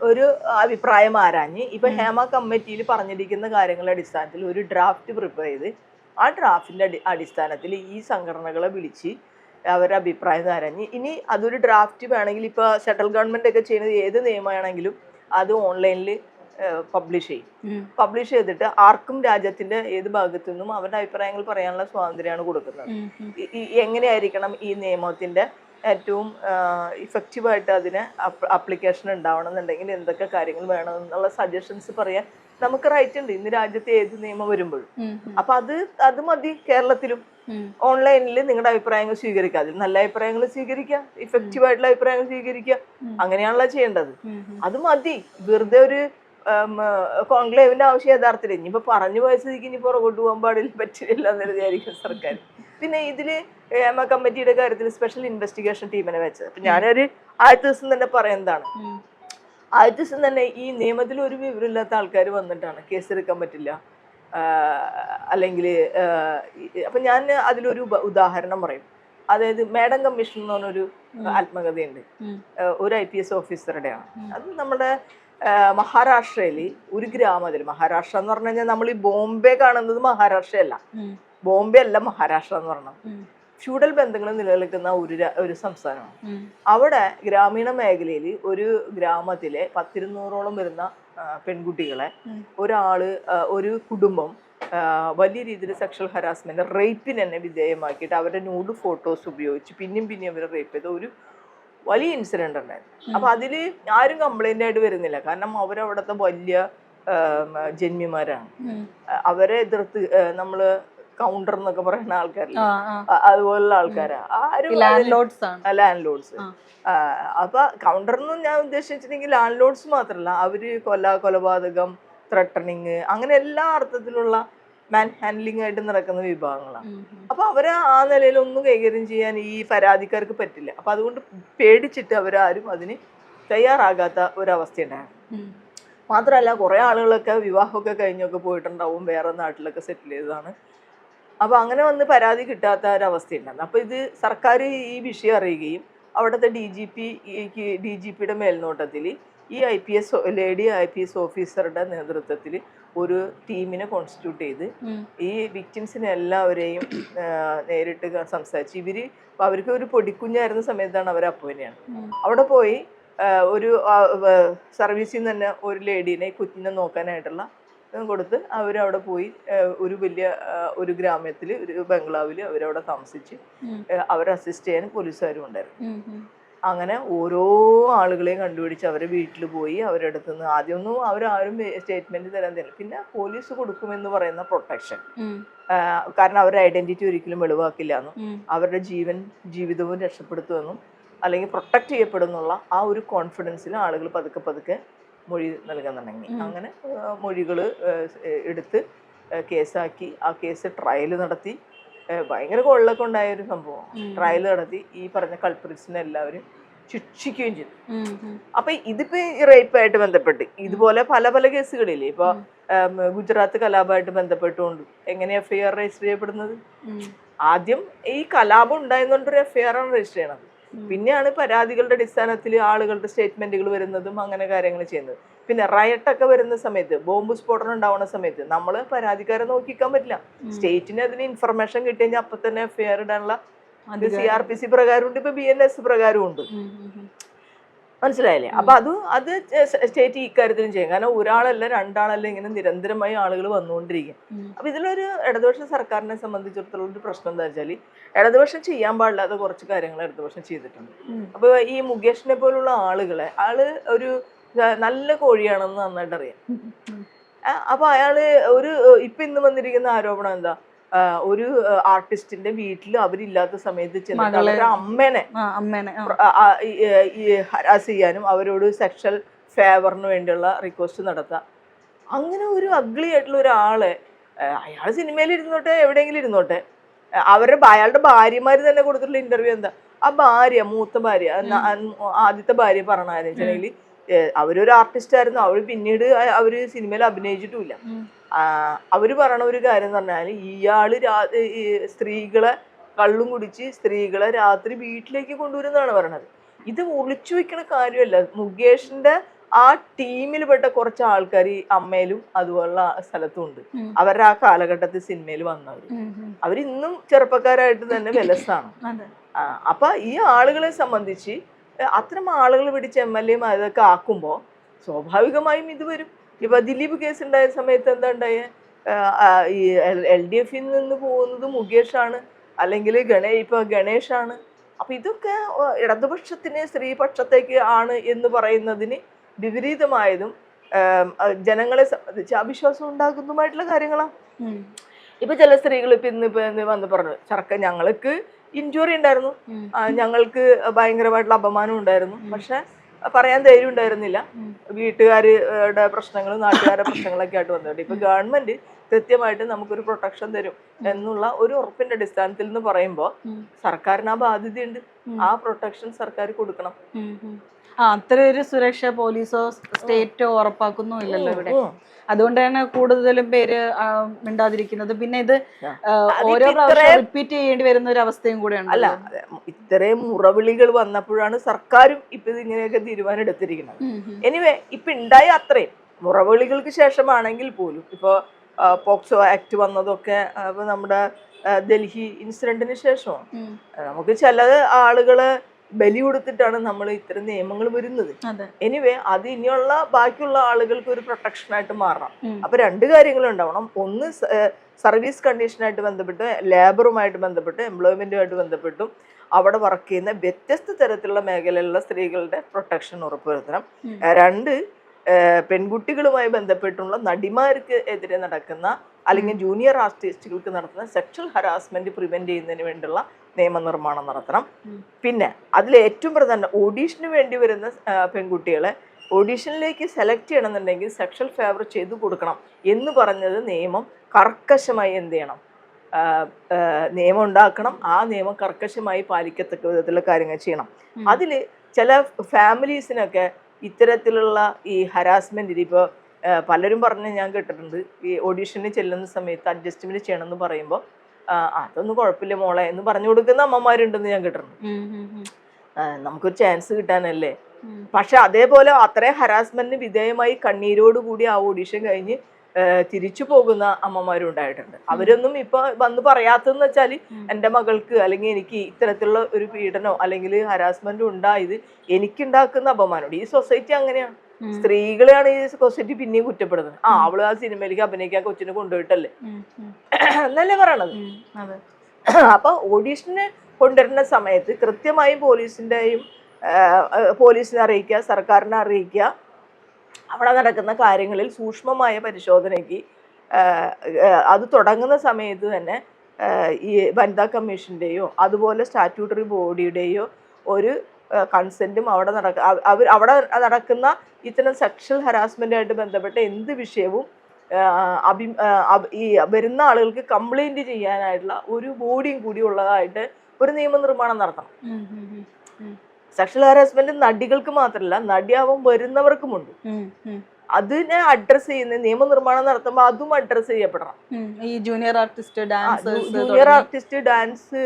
ഒരു അഭിപ്രായം ആരാഞ്ഞ് ഇപ്പം ഹേമ കമ്മിറ്റിയിൽ പറഞ്ഞിരിക്കുന്ന കാര്യങ്ങളുടെ അടിസ്ഥാനത്തിൽ ഒരു ഡ്രാഫ്റ്റ് പ്രിപ്പയർ ചെയ്ത് ആ ഡ്രാഫ്റ്റിന്റെ അടി അടിസ്ഥാനത്തിൽ ഈ സംഘടനകളെ വിളിച്ച് അവരുടെ അഭിപ്രായം തരഞ്ഞ് ഇനി അതൊരു ഡ്രാഫ്റ്റ് വേണമെങ്കിൽ ഇപ്പോൾ സെൻട്രൽ ഗവൺമെന്റ് ഒക്കെ ചെയ്യുന്നത് ഏത് നിയമമാണെങ്കിലും അത് ഓൺലൈനിൽ പബ്ലിഷ് ചെയ്യും. പബ്ലിഷ് ചെയ്തിട്ട് ആർക്കും രാജ്യത്തിന്റെ ഏത് ഭാഗത്തു നിന്നും അവരുടെ അഭിപ്രായങ്ങൾ പറയാനുള്ള സ്വാതന്ത്ര്യമാണ് കൊടുക്കുന്നത്. എങ്ങനെയായിരിക്കണം ഈ നിയമത്തിന്റെ ഏറ്റവും ഇഫക്റ്റീവായിട്ട് അതിന് അപ്ലിക്കേഷൻ ഉണ്ടാവണം എന്നുണ്ടെങ്കിൽ എന്തൊക്കെ കാര്യങ്ങൾ വേണം എന്നുള്ള സജഷൻസ് പറയാൻ നമുക്ക് റൈറ്റ് ഉണ്ട്. ഇന്ന് രാജ്യത്തെ ഏത് നിയമം വരുമ്പോഴും. അപ്പൊ അത് അത് മതി കേരളത്തിലും. ഓൺലൈനിൽ നിങ്ങളുടെ അഭിപ്രായങ്ങൾ സ്വീകരിക്കുക അതിൽ നല്ല അഭിപ്രായങ്ങൾ സ്വീകരിക്കുക ഇഫക്റ്റീവ് ആയിട്ടുള്ള അഭിപ്രായങ്ങൾ സ്വീകരിക്കുക. അങ്ങനെയാണല്ലോ ചെയ്യേണ്ടത്. അത് മതി. വെറുതെ ഒരു കോൺക്ലേവിന്റെ ആവശ്യം യഥാർത്ഥത്തിൽ. ഇനിയിപ്പോ പറഞ്ഞു പോയ സ്ഥിതിക്ക് ഇനി പുറകോട്ട് പോകാൻ പാടില്ല പറ്റില്ല എന്ന് വിചാരിക്കും സർക്കാർ. പിന്നെ ഇതിൽ എം കമ്മിറ്റിയുടെ കാര്യത്തിൽ സ്പെഷ്യൽ ഇൻവെസ്റ്റിഗേഷൻ ടീമിനെ വെച്ചത്. അപ്പൊ ഞാനൊരു ആദ്യത്തെ ദിവസം തന്നെ പറയുന്നതാണ്. ഉം. ആദ്യത്തെ ദിവസം തന്നെ ഈ നിയമത്തിൽ ഒരു വിവരമില്ലാത്ത ആൾക്കാർ വന്നിട്ടാണ് കേസ് എടുക്കാൻ പറ്റില്ല. അല്ലെങ്കിൽ അപ്പം ഞാൻ അതിലൊരു ഉദാഹരണം പറയും. അതായത് മാഡം കമ്മീഷൻ എന്ന് പറഞ്ഞൊരു ആത്മകഥയുണ്ട്. ഒരു ഐ പി എസ് ഓഫീസറുടെയാണ് അത് നമ്മുടെ മഹാരാഷ്ട്രയിൽ ഒരു ഗ്രാമത്തിൽ മഹാരാഷ്ട്ര എന്ന് പറഞ്ഞു കഴിഞ്ഞാൽ നമ്മൾ ഈ ബോംബെ കാണുന്നത് മഹാരാഷ്ട്രയല്ല. ബോംബെ അല്ല മഹാരാഷ്ട്ര എന്ന് പറഞ്ഞത്. ഫ്യൂഡൽ ബന്ധങ്ങൾ നിലനിൽക്കുന്ന ഒരു ഒരു സംസ്ഥാനമാണ്. അവിടെ ഗ്രാമീണ മേഖലയിൽ ഒരു ഗ്രാമത്തിലെ പത്തിരുന്നൂറോളം വരുന്ന പെൺകുട്ടികളെ. ഒരാൾ ഒരു കുടുംബം വലിയ രീതിയിൽ സെക്ഷൽ ഹരാസ്മെന്റ് റേപ്പിന് തന്നെ വിധേയമാക്കിയിട്ട് അവരുടെ ന്യൂഡ് ഫോട്ടോസ് ഉപയോഗിച്ച് പിന്നെയും പിന്നെയും അവരെ റേപ്പ് ചെയ്ത ഒരു വലിയ ഇൻസിഡന്റ് ഉണ്ടായിരുന്നു. അപ്പൊ അതിൽ ആരും കംപ്ലൈന്റ് ആയിട്ട് വരുന്നില്ല. കാരണം അവരവിടുത്തെ വലിയ ജന്മിമാരാണ്. അവരെ എതിർത്ത് ആ, നമ്മൾ കൗണ്ടർ എന്നൊക്കെ പറയുന്ന ആൾക്കാരില്ല? അതുപോലുള്ള ആൾക്കാരാ. ആരും ലാൻഡ് ലോഡ്സ് അപ്പൊ കൗണ്ടർ എന്നും. ഞാൻ ഉദ്ദേശിച്ചിട്ടുണ്ടെങ്കിൽ ലാൻഡ് ലോഡ്സ് മാത്രല്ല. അവർ കൊല കൊലപാതകം ത്രട്ടണിങ് അങ്ങനെ എല്ലാ അർത്ഥത്തിലുള്ള മാൻ ഹാൻഡ്ലിംഗ് ആയിട്ട് നടക്കുന്ന വിഭാഗങ്ങളാണ്. അപ്പൊ അവരെ ആ നിലയിൽ ഒന്നും കൈകാര്യം ചെയ്യാൻ ഈ പരാതിക്കാർക്ക് പറ്റില്ല. അപ്പൊ അതുകൊണ്ട് പേടിച്ചിട്ട് അവരാരും അതിന് തയ്യാറാകാത്ത ഒരവസ്ഥയുണ്ടായിരുന്നു. മാത്രമല്ല കുറേ ആളുകളൊക്കെ വിവാഹമൊക്കെ കഴിഞ്ഞൊക്കെ പോയിട്ടുണ്ടാവും. വേറെ നാട്ടിലൊക്കെ സെറ്റിൽ ചെയ്തതാണ്. അപ്പോൾ അങ്ങനെ വന്ന് പരാതി കിട്ടാത്ത ഒരവസ്ഥയുണ്ടായിരുന്നു അപ്പോൾ ഇത് സർക്കാർ ഈ വിഷയം അറിയുകയും അവിടുത്തെ D G P D G പിയുടെ മേൽനോട്ടത്തിൽ ഈ I P S lady I P S ഓഫീസറുടെ നേതൃത്വത്തിൽ ഒരു ടീമിനെ കോൺസ്റ്റിറ്റ്യൂട്ട് ചെയ്ത് ഈ വിക്ടിംസിനെ എല്ലാവരെയും നേരിട്ട് സംസാരിച്ച് ഇവർ അവർക്ക് ഒരു പൊടിക്കുഞ്ഞായിരുന്ന സമയത്താണ് അവർ അപ്പോയിനെയാണ് അവിടെ പോയി ഒരു സർവീസിൽ നിന്ന് തന്നെ ഒരു ലേഡീനെ കുഞ്ഞിനെ നോക്കാനായിട്ടുള്ള കൊടുത്ത് അവരവിടെ പോയി ഒരു വലിയ ഒരു ഗ്രാമത്തിൽ ഒരു ബംഗ്ലാവിൽ അവരവിടെ താമസിച്ച് അവരെ അസിസ്റ്റ് ചെയ്യാൻ പോലീസുകാരും ഉണ്ടായിരുന്നു. അങ്ങനെ ഓരോ ആളുകളെയും കണ്ടുപിടിച്ച് അവരെ വീട്ടിൽ പോയി അവരുടെ അടുത്ത് നിന്ന് ആദ്യമൊന്നും അവരാരും സ്റ്റേറ്റ്മെന്റ് തരാൻ തരില്ല. പിന്നെ പോലീസ് കൊടുക്കുമെന്ന് പറയുന്ന പ്രൊട്ടക്ഷൻ. കാരണം അവരുടെ ഐഡന്റിറ്റി ഒരിക്കലും വെളിവാക്കില്ല എന്നും അവരുടെ അവരുടെ ജീവൻ ജീവിതവും രക്ഷപ്പെടുത്തുമെന്നും അല്ലെങ്കിൽ പ്രൊട്ടക്ട് ചെയ്യപ്പെടുന്നുള്ള ആ ഒരു കോൺഫിഡൻസിൽ ആളുകൾ പതുക്കെ പതുക്കെ മൊഴി നൽകാൻ തുടങ്ങി അങ്ങനെ മൊഴികൾ എടുത്ത് കേസാക്കി ആ കേസ് ട്രയൽ നടത്തി ഭയങ്കര കൊള്ളൊക്കെ ഉണ്ടായ ഒരു സംഭവം. ട്രയൽ നടത്തി ഈ പറഞ്ഞ കൾപ്രിറ്റ്സിനെ എല്ലാവരും ശിക്ഷിക്കുകയും ചെയ്തു. അപ്പൊ ഇതിപ്പോ ഈ റേപ്പായിട്ട് ബന്ധപ്പെട്ട് ഇതുപോലെ പല പല കേസുകളില്ലേ? ഇപ്പൊ ഗുജറാത്ത് കലാപമായിട്ട് ബന്ധപ്പെട്ടുകൊണ്ട് എങ്ങനെ എഫ്ഐആർ രജിസ്റ്റർ ചെയ്യപ്പെടുന്നത്? ആദ്യം ഈ കലാപം ഉണ്ടായതുകൊണ്ട് ഒരു എഫ്ഐആർ ആണ് രജിസ്റ്റർ ചെയ്യണത്. പിന്നെയാണ് പരാതികളുടെ അടിസ്ഥാനത്തിൽ ആളുകളുടെ സ്റ്റേറ്റ്മെന്റുകൾ വരുന്നതും അങ്ങനെ കാര്യങ്ങൾ ചെയ്യുന്നത്. പിന്നെ റയട്ടൊക്കെ വരുന്ന സമയത്ത് ബോംബ് സ്ഫോടനം ഉണ്ടാവുന്ന സമയത്ത് നമ്മൾ പരാതിക്കാരെ നോക്കിക്കാൻ പറ്റില്ല. സ്റ്റേറ്റിന് അതിന് ഇൻഫർമേഷൻ കിട്ടി കഴിഞ്ഞാൽ അപ്പൊ തന്നെ എഫ്ഐആർ ഇടാനുള്ള. സി ആർ പി സി പ്രകാരമുണ്ട് ഇപ്പൊ ബി എൻ എസ് പ്രകാരമുണ്ട്. മനസ്സിലായില്ലേ? അപ്പൊ അത് അത് സ്റ്റേറ്റ് ഇക്കാര്യത്തിലും ചെയ്യും. കാരണം ഒരാളല്ല രണ്ടാളല്ല ഇങ്ങനെ നിരന്തരമായി ആളുകൾ വന്നുകൊണ്ടിരിക്കും. അപ്പൊ ഇതിലൊരു ഇടതുപക്ഷ സർക്കാരിനെ സംബന്ധിച്ചിടത്തോളം ഒരു പ്രശ്നം എന്താ വെച്ചാൽ ഇടതുപക്ഷം ചെയ്യാൻ പാടില്ലാത്ത കുറച്ച് കാര്യങ്ങൾ ഇടതുപക്ഷം ചെയ്തിട്ടുണ്ട്. അപ്പൊ ഈ മുകേഷിനെ പോലുള്ള ആളുകളെ ആൾ ഒരു നല്ല കോഴിയാണെന്ന് നന്നായിട്ട് അറിയാം. അപ്പൊ അയാൾ ഒരു ഇപ്പൊ ഇന്ന് വന്നിരിക്കുന്ന ആരോപണം എന്താ? ഒരു ആർട്ടിസ്റ്റിന്റെ വീട്ടിൽ അവരില്ലാത്ത സമയത്ത് ചെന്നിട്ട് അവരുടെ അമ്മേനെ ഹരാസ് ചെയ്യാനും അവരോട് സെക്ഷൽ ഫേവറിന് വേണ്ടിയുള്ള റിക്വസ്റ്റ് നടത്താം. അങ്ങനെ ഒരു അഗ്ലി ആയിട്ടുള്ള ഒരാളെ അയാൾ സിനിമയിൽ ഇരുന്നോട്ടെ എവിടെയെങ്കിലും ഇരുന്നോട്ടെ. അവരുടെ അയാളുടെ ഭാര്യമാർ തന്നെ കൊടുത്തിട്ടുള്ള ഇന്റർവ്യൂ എന്താ? ആ ഭാര്യ മൂത്ത ഭാര്യ ആദ്യത്തെ ഭാര്യ പറഞ്ഞാൽ വെച്ചിട്ടുണ്ടെങ്കിൽ അവരൊരു ആർട്ടിസ്റ്റ് ആയിരുന്നു. അവർ പിന്നീട് അവർ സിനിമയിൽ അഭിനയിച്ചിട്ടുമില്ല. ആ, പറയണ ഒരു കാര്യം എന്ന് പറഞ്ഞാൽ ഇയാൾ രാ- സ്ത്രീകളെ കള്ളും കുടിച്ച് സ്ത്രീകളെ രാത്രി വീട്ടിലേക്ക് കൊണ്ടുവരുന്നതാണ് പറയണത്. ഇത് ഒളിച്ചു വെക്കണ കാര്യമല്ല. മുകേഷിന്റെ ആ ടീമിൽപ്പെട്ട കുറച്ച് ആൾക്കാർ ഈ അമ്മയിലും അതുപോലുള്ള സ്ഥലത്തും ഉണ്ട് അവരുടെ ആ കാലഘട്ടത്തിൽ സിനിമയിൽ വന്നവർ. അവരിന്നും ചെറുപ്പക്കാരായിട്ട് തന്നെ വിലസാണ്. അപ്പൊ ഈ ആളുകളെ സംബന്ധിച്ച് അത്തരം ആളുകൾ പിടിച്ച് എം എൽ എ അതൊക്കെ ആക്കുമ്പോൾ സ്വാഭാവികമായും ഇത് വരും. ഇപ്പൊ ദിലീപ് കേസ് ഉണ്ടായ സമയത്ത് എന്താ ഉണ്ടായേ? ഈ എൽ ഡി എഫിൽ നിന്ന് പോകുന്നത് മുകേഷാണ്. അല്ലെങ്കിൽ ഗണേ ഇപ്പൊ ഗണേഷാണ്. അപ്പൊ ഇതൊക്കെ ഇടതുപക്ഷത്തിന് സ്ത്രീപക്ഷത്തേക്ക് ആണ് എന്ന് പറയുന്നതിന് വിപരീതമായതും ജനങ്ങളെ സംബന്ധിച്ച് അവിശ്വാസം ഉണ്ടാക്കുന്നതുമായിട്ടുള്ള കാര്യങ്ങളാണ്. ഇപ്പൊ ചില സ്ത്രീകൾ ഇപ്പൊ ഇന്ന് ഇപ്പൊ വന്ന് പറഞ്ഞു ചർക്ക ഞങ്ങൾക്ക് ഇഞ്ചുറി ഉണ്ടായിരുന്നു. ഞങ്ങൾക്ക് ഭയങ്കരമായിട്ടുള്ള അപമാനം ഉണ്ടായിരുന്നു. പക്ഷെ പറയാൻ ധൈര്യം ഉണ്ടായിരുന്നില്ല. വീട്ടുകാരുടെ പ്രശ്നങ്ങളും നാട്ടുകാരുടെ പ്രശ്നങ്ങളൊക്കെ ആയിട്ട് വന്നിട്ടുണ്ട്. ഇപ്പൊ ഗവൺമെന്റ് കൃത്യമായിട്ട് നമുക്കൊരു പ്രൊട്ടക്ഷൻ തരും എന്നുള്ള ഒരു ഉറപ്പിന്റെ അടിസ്ഥാനത്തിൽ എന്ന് പറയുമ്പോൾ. സർക്കാരിന് ആ ബാധ്യതയുണ്ട്. ആ പ്രൊട്ടക്ഷൻ സർക്കാർ കൊടുക്കണം. അത്ര ഒരു സുരക്ഷ പോലീസോ സ്റ്റേറ്റോ ഉറപ്പാക്കുന്നുമില്ലല്ലോ ഇവിടെ. അതുകൊണ്ട് അതുകൊണ്ടാണ് കൂടുതലും പേര് മിണ്ടാതിരിക്കുന്നത്. പിന്നെ ഇത് ഓരോ പ്രാവശ്യം റിപ്പീറ്റ് ചെയ്യേണ്ടി വരുന്ന ഒരു അവസ്ഥയും കൂടെയാണ് അല്ല ഇത്രയും മുറവിളികൾ വന്നപ്പോഴാണ് സർക്കാരും ഇപ്പൊ ഇങ്ങനെയൊക്കെ തീരുമാനം എടുത്തിരിക്കുന്നത്. എനിവേ ഇപ്പൊ ഉണ്ടായ അത്രയും മുറവിളികൾക്ക് ശേഷമാണെങ്കിൽ പോലും ഇപ്പോൾ പോക്സോ ആക്ട് വന്നതൊക്കെ ഇപ്പൊ നമ്മുടെ ഡൽഹി ഇൻസിഡന്റിന് ശേഷമാണ്. നമുക്ക് ചില ആളുകളെ ബലി കൊടുത്തിട്ടാണ് നമ്മൾ ഇത്തരം നിയമങ്ങൾ വരുന്നത്. എനിവേ അത് ഇനിയുള്ള ബാക്കിയുള്ള ആളുകൾക്ക് ഒരു പ്രൊട്ടക്ഷൻ ആയിട്ട് മാറണം. അപ്പൊ രണ്ട് കാര്യങ്ങൾ ഉണ്ടാവണം ഒന്ന് സർവീസ് കണ്ടീഷനായിട്ട് ബന്ധപ്പെട്ട് ലേബറുമായിട്ട് ബന്ധപ്പെട്ട് എംപ്ലോയ്മെന്റുമായിട്ട് ബന്ധപ്പെട്ടും അവിടെ വർക്ക് ചെയ്യുന്ന വ്യത്യസ്ത തരത്തിലുള്ള മേഖലയിലുള്ള സ്ത്രീകളുടെ പ്രൊട്ടക്ഷൻ ഉറപ്പുവരുത്തണം. രണ്ട് പെൺകുട്ടികളുമായി ബന്ധപ്പെട്ടുള്ള നടിമാർക്ക് എതിരെ നടക്കുന്ന അല്ലെങ്കിൽ ജൂനിയർ ആർട്ടിസ്റ്റുകൾക്ക് നടത്തുന്ന സെക്ഷൽ ഹരാസ്മെന്റ് പ്രിവെന്റ് ചെയ്യുന്നതിന് വേണ്ടിയുള്ള നിയമനിർമ്മാണം നടത്തണം. പിന്നെ അതിൽ ഏറ്റവും പ്രധാനം ഓഡീഷന് വേണ്ടി വരുന്ന പെൺകുട്ടികളെ ഓഡീഷനിലേക്ക് സെലക്ട് ചെയ്യണമെന്നുണ്ടെങ്കിൽ സെക്ഷൽ ഫേവർ ചെയ്തു കൊടുക്കണം എന്ന് പറഞ്ഞത് നിയമം കർക്കശമായി എന്ത് ചെയ്യണം? നിയമം ഉണ്ടാക്കണം. ആ നിയമം കർക്കശമായി പാലിക്കത്തക്ക വിധത്തിലുള്ള കാര്യങ്ങൾ ചെയ്യണം. അതിൽ ചില ഫാമിലീസിനൊക്കെ ഇത്തരത്തിലുള്ള ഈ ഹരാസ്മെന്റ് ഇപ്പോൾ പലരും പറഞ്ഞ് ഞാൻ കേട്ടിട്ടുണ്ട്. ഈ ഓഡീഷന് ചെല്ലുന്ന സമയത്ത് അഡ്ജസ്റ്റ്മെന്റ് ചെയ്യണമെന്ന് പറയുമ്പോൾ അതൊന്നും കുഴപ്പമില്ല മോളെ എന്ന് പറഞ്ഞു കൊടുക്കുന്ന അമ്മമാരുണ്ടെന്ന് ഞാൻ കേട്ടിട്ടുണ്ട്. നമുക്കൊരു ചാൻസ് കിട്ടാനല്ലേ. പക്ഷെ അതേപോലെ അത്രയും ഹരാസ്മെന്റിന് വിധേയമായി കണ്ണീരോടുകൂടി ആ ഓഡിഷൻ കഴിഞ്ഞ് തിരിച്ചു പോകുന്ന അമ്മമാരും ഉണ്ടായിട്ടുണ്ട്. അവരൊന്നും ഇപ്പൊ വന്ന് പറയാത്തെന്ന് വെച്ചാൽ എന്റെ എന്റെ മകൾക്ക് അല്ലെങ്കിൽ എനിക്ക് ഇത്തരത്തിലുള്ള ഒരു പീഡനോ അല്ലെങ്കിൽ ഹരാസ്മെന്റോ ഉണ്ടായത് എനിക്കുണ്ടാക്കുന്ന അപമാനമുണ്ട് ഈ സൊസൈറ്റി അങ്ങനെയാണ്. സ്ത്രീകളെയാണ് ഈ സൊസൈറ്റി പിന്നെയും കുറ്റപ്പെടുന്നത്. ആ അവൾ ആ സിനിമയിലേക്ക് അഭിനയിക്കാൻ കൊച്ചിനെ കൊണ്ടുപോയിട്ടല്ലേ? എന്നല്ലേ പറയണത്? അപ്പൊ ഓഡീഷന് കൊണ്ടുവരുന്ന സമയത്ത് കൃത്യമായും പോലീസിന്റെയും പോലീസിനെ അറിയിക്കുക സർക്കാരിനെ അറിയിക്കുക അവിടെ നടക്കുന്ന കാര്യങ്ങളിൽ സൂക്ഷ്മമായ പരിശോധനയ്ക്ക് അത് തുടങ്ങുന്ന സമയത്ത് തന്നെ ഈ വനിതാ കമ്മീഷന്റെയോ അതുപോലെ സ്റ്റാറ്റ്യൂട്ടറി ബോഡിയുടെയോ ഒരു കൺസെന്റും അവിടെ നടക്ക അവർ അവിടെ നടക്കുന്ന ഇത്തരം സെക്ഷൽ ഹരാസ്മെന്റായിട്ട് ബന്ധപ്പെട്ട എന്ത് വിഷയവും അഭി ഈ വരുന്ന ആളുകൾക്ക് കംപ്ലൈന്റ് ചെയ്യാനായിട്ടുള്ള ഒരു ബോഡിയും കൂടി ഉള്ളതായിട്ട് ഒരു നിയമനിർമ്മാണം നടത്തണം. സെക്ഷൽ ഹാരാസ്മെന്റ് നടികൾക്ക് മാത്രമല്ല നടിയാവാൻ വരുന്നവർക്കുമുണ്ട്. അതിനെ അഡ്രസ് ചെയ്യുന്ന നിയമനിർമ്മാണം നടത്തുമ്പോൾ അതും അഡ്രസ് ചെയ്യപ്പെടണം. ഈ junior artist dancers junior artist dance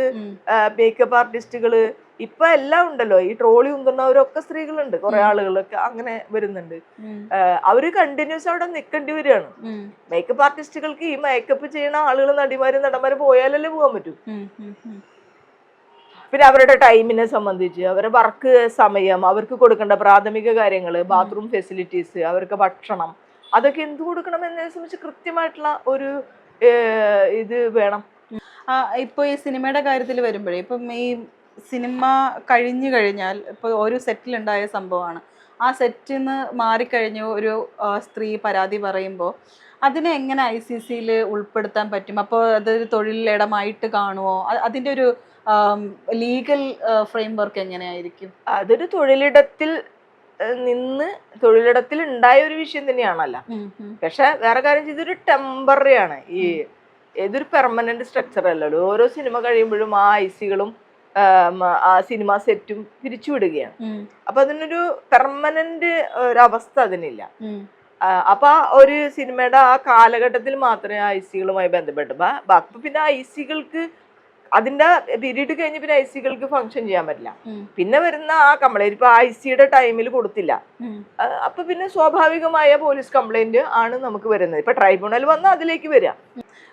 makeup ആർട്ടിസ്റ്റുകൾ ഇപ്പൊ എല്ലാം ഉണ്ടല്ലോ. ഈ ട്രോളി ഉന്തുന്നവരൊക്കെ സ്ത്രീകളുണ്ട്. കുറെ ആളുകളൊക്കെ അങ്ങനെ വരുന്നുണ്ട്. അവർ കണ്ടിന്യൂസ് അവിടെ നിൽക്കേണ്ടി വരികയാണ്. മേക്കപ്പ് ആർട്ടിസ്റ്റുകൾക്ക് ഈ മേക്കപ്പ് ചെയ്യുന്ന ആളുകൾ നടിമാരും നടന്മാരും പോയാലല്ലേ പോകാൻ പറ്റൂ. പിന്നെ അവരുടെ ടൈമിനെ സംബന്ധിച്ച് അവരുടെ വർക്ക് സമയം അവർക്ക് കൊടുക്കേണ്ട പ്രാഥമിക കാര്യങ്ങൾ ബാത്റൂം ഫെസിലിറ്റീസ് അവർക്ക് ഭക്ഷണം അതൊക്കെ എന്ത് കൊടുക്കണം എന്നതിനെ സംബന്ധിച്ച് കൃത്യമായിട്ടുള്ള ഒരു ഇത് വേണം. ഇപ്പൊ ഈ സിനിമയുടെ കാര്യത്തിൽ വരുമ്പോഴേ ഇപ്പം ഈ സിനിമ കഴിഞ്ഞു കഴിഞ്ഞാൽ ഇപ്പോൾ ഒരു സെറ്റിലുണ്ടായ സംഭവമാണ്. ആ സെറ്റിൽ നിന്ന് മാറിക്കഴിഞ്ഞു ഒരു സ്ത്രീ പരാതി പറയുമ്പോൾ അതിനെ എങ്ങനെ ഐ സി സിയിൽ ഉൾപ്പെടുത്താൻ പറ്റും? അപ്പോൾ അതൊരു തൊഴിലിടമായിട്ട് കാണുമോ അതിന്റെ ഒരു ലീഗൽ ഫ്രെയിംവർക്ക് എങ്ങനെയായിരിക്കും? അതൊരു തൊഴിലിടത്തിൽ നിന്ന് തൊഴിലിടത്തിൽ ഉണ്ടായ ഒരു വിഷയം തന്നെയാണല്ല. പക്ഷെ വേറെ കാര്യം ഇതൊരു ടെമ്പററി ആണ് ഈ ഇതൊരു പെർമനന്റ് സ്ട്രക്ചർ അല്ലല്ലോ ഓരോ സിനിമ കഴിയുമ്പോഴും ആ ഐസികളും ആ സിനിമ സെറ്റും പിരിച്ചുവിടുകയാണ്. അപ്പൊ അതിനൊരു പെർമനന്റ് ഒരവസ്ഥ അതിനില്ല. അപ്പൊ ഒരു സിനിമയുടെ ആ കാലഘട്ടത്തിൽ മാത്രമേ ആ ഐസികളുമായി ബന്ധപ്പെട്ട്. അപ്പൊ പിന്നെ പിന്നെ ഐസികൾക്ക് അതിന്റെ പീരീഡ് കഴിഞ്ഞ് പിന്നെ ഐസികൾക്ക് ഫങ്ഷൻ ചെയ്യാൻ പറ്റില്ല. പിന്നെ വരുന്ന ആ കംപ്ലൈന്റ് ഇപ്പൊ ഐസിയുടെ ടൈമിൽ കൊടുത്തില്ല. അപ്പൊ പിന്നെ സ്വാഭാവികമായ പോലീസ് കംപ്ലൈന്റ് ആണ് നമുക്ക് വരുന്നത്. ഇപ്പൊ ട്രൈബ്യൂണൽ വന്ന് അതിലേക്ക് വരിക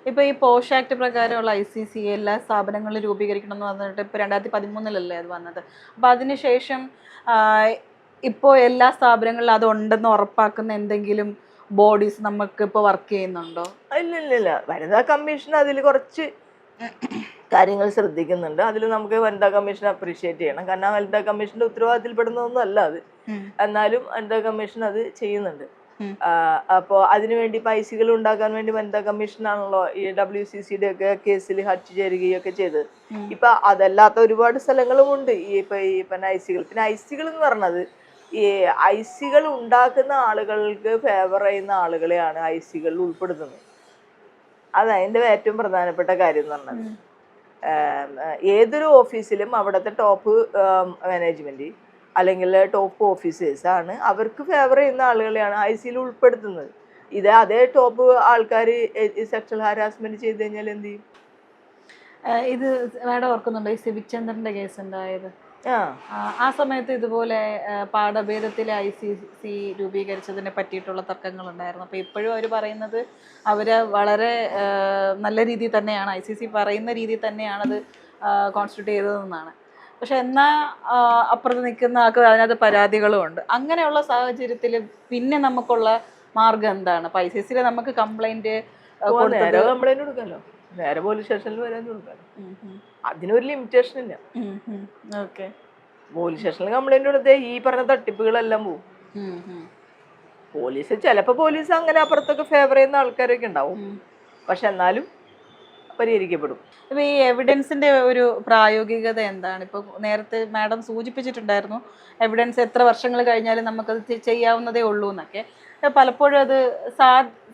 ഇപ്പൊ ഈ പോഷ് ആക്ട് പ്രകാരമുള്ള ഐ സി സി എല്ലാ സ്ഥാപനങ്ങളും രൂപീകരിക്കണം എന്ന് പറഞ്ഞിട്ട് ഇപ്പൊ രണ്ടായിരത്തി പതിമൂന്നിലല്ലേ അത് വന്നത്? അപ്പൊ അതിനുശേഷം ഇപ്പോൾ എല്ലാ സ്ഥാപനങ്ങളിലും അതുണ്ടെന്ന് ഉറപ്പാക്കുന്ന എന്തെങ്കിലും ബോഡീസ് നമുക്ക് ഇപ്പോൾ വർക്ക് ചെയ്യുന്നുണ്ടോ? ഇല്ല ഇല്ല ഇല്ല. വനിതാ കമ്മീഷൻ അതിൽ കുറച്ച് കാര്യങ്ങൾ ശ്രദ്ധിക്കുന്നുണ്ട്. അതിൽ നമുക്ക് വനിതാ കമ്മീഷൻ അപ്രീഷിയേറ്റ് ചെയ്യണം. കാരണം വനിതാ കമ്മീഷന്റെ ഉത്തരവാദിത്തപ്പെടുന്നതൊന്നും അല്ല അത് എന്നാലും വനിതാ കമ്മീഷൻ അത് ചെയ്യുന്നുണ്ട്. അപ്പോൾ അതിനുവേണ്ടി പൈസകൾ ഉണ്ടാക്കാൻ വേണ്ടി വനിതാ കമ്മീഷനാണല്ലോ ഈ ഡബ്ല്യു സി സിയുടെ ഒക്കെ കേസിൽ ഹർജി ചേരുകയൊക്കെ ചെയ്തത്. ഇപ്പൊ അതല്ലാത്ത ഒരുപാട് സ്ഥലങ്ങളും ഉണ്ട്. ഈ ഇപ്പൊ ഈ പിന്നെ ഐസികൾ. പിന്നെ ഐസികൾ എന്ന് പറഞ്ഞത് ഈ ഐസികൾ ഉണ്ടാക്കുന്ന ആളുകൾക്ക് ഫേവർ ചെയ്യുന്ന ആളുകളെയാണ് ഐസികളിൽ ഉൾപ്പെടുത്തുന്നത്. അതാ അതിന്റെ ഏറ്റവും പ്രധാനപ്പെട്ട കാര്യം എന്ന് പറഞ്ഞത്. ഏതൊരു ഓഫീസിലും അവിടുത്തെ ടോപ്പ് മാനേജ്മെന്റ് അല്ലെങ്കിൽ ടോപ്പ് ഓഫീസേഴ്സ് ആണ് അവർക്ക് ഫേവർ ചെയ്യുന്ന ആളുകളെയാണ് ഐ സിയിൽ ഉൾപ്പെടുത്തുന്നത്. ഇത് അതേ ടോപ്പ് ആൾക്കാർ സെക്ഷൽ ഹാരാസ്മെന്റ് ചെയ്ത് കഴിഞ്ഞാൽ എന്ത് ചെയ്യും? ഇത് മാഡം ഓർക്കുന്നുണ്ടോ ഈ സിവിക് ചന്ദ്രന്റെ കേസ് ഉണ്ടായത് ആ സമയത്ത് ഇതുപോലെ പാഠഭേദത്തിലെ ഐ സി സി രൂപീകരിച്ചതിനെ പറ്റിയിട്ടുള്ള തർക്കങ്ങൾ ഉണ്ടായിരുന്നു അപ്പോൾ ഇപ്പോഴും അവർ പറയുന്നത് അവർ വളരെ നല്ല രീതിയിൽ തന്നെയാണ് ഐ സി സി പറയുന്ന രീതിയിൽ തന്നെയാണത് അത് കോൺസ്റ്റിറ്റ്യൂട്ട് ചെയ്തതെന്നാണ്. പക്ഷെ എന്നാൽ അപ്പുറത്ത് നിൽക്കുന്ന ആൾക്ക് അതിനകത്ത് പരാതികളും ഉണ്ട്. അങ്ങനെയുള്ള സാഹചര്യത്തിൽ പിന്നെ നമുക്കുള്ള മാർഗം എന്താണ്? സിയിൽ നമുക്ക് നേരെ കംപ്ലൈന്റ് നേരെ പോലീസ് സ്റ്റേഷനിൽ വരാൻ കൊടുക്കാം ഉം, ഉം, അതിനൊരു ലിമിറ്റേഷൻ ഇല്ല. ഓക്കെ പോലീസ് സ്റ്റേഷനിൽ കംപ്ലൈന്റ് കൊടുത്തേ ഈ പറഞ്ഞ തട്ടിപ്പുകളെല്ലാം ഉം, പോലീസ് ചിലപ്പോൾ പോലീസ് അങ്ങനെ അപ്പുറത്തൊക്കെ ഫേവർ ചെയ്യുന്ന ആൾക്കാരൊക്കെ ഉണ്ടാവും. പക്ഷെ എന്നാലും പരിഹരിക്കപ്പെടും. ഇപ്പൊ ഈ എവിഡൻസിന്റെ ഒരു പ്രായോഗികത എന്താണ്? ഇപ്പൊ നേരത്തെ മാഡം സൂചിപ്പിച്ചിട്ടുണ്ടായിരുന്നു എവിഡൻസ് എത്ര വർഷങ്ങൾ കഴിഞ്ഞാലും നമുക്കത് ചെയ്യാവുന്നതേ ഉള്ളൂ എന്നൊക്കെ. പലപ്പോഴും അത് സാ